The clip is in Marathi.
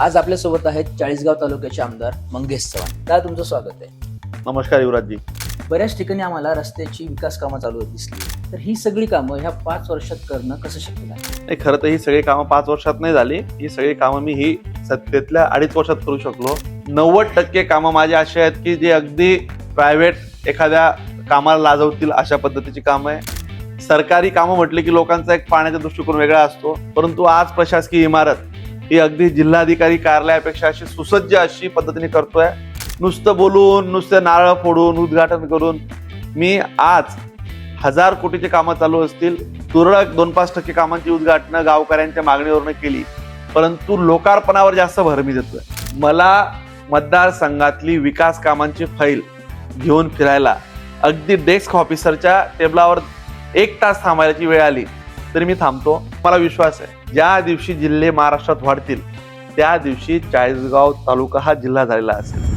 आज आपल्यासोबत आहेत चाळीसगाव तालुक्याचे आमदार मंगेश चव्हाण. काय तुमचं स्वागत आहे. नमस्कार युवराजजी. बऱ्याच ठिकाणी आम्हाला रस्त्याची विकास कामं चालू दिसली. तर ही सगळी कामं ह्या पाच वर्षात करणं कसं शक्य आहे नाही खरं तर ही सगळी कामं पाच वर्षात नाही झाली. ही सगळी कामं मी ही सत्तेतल्या अडीच वर्षात करू शकलो. नव्वद टक्के कामं माझी अशी आहेत की जे अगदी प्रायव्हेट एखाद्या कामाला लाजवतील अशा पद्धतीची कामं आहे. सरकारी कामं म्हटली की लोकांचा एक पाण्याचा दृष्टिकोन वेगळा असतो. परंतु आज प्रशासकीय इमारत ही अगदी जिल्हाधिकारी कार्यालयापेक्षा अशी सुसज्ज अशी पद्धतीने करतोय. नुसतं बोलून नुसतं नारळ फोडून उद्घाटन करून. मी आज हजार कोटीचे कामं चालू असतील. तुरळक दोन पाच टक्के कामांची उद्घाटनं गावकऱ्यांच्या मागणीवरनं केली. परंतु लोकार्पणावर जास्त भर मी देतोय. मला मतदारसंघातली विकास कामांची फाईल घेऊन फिरायला अगदी डेस्क ऑफिसरच्या टेबलावर एक तास थांबायची वेळ आली. तरी मी थांबतो. मला विश्वास आहे. ज्या दिवशी जिल्हे महाराष्ट्रात वाढतील त्या दिवशी चाळीसगाव तालुका हा जिल्हा झालेला असेल.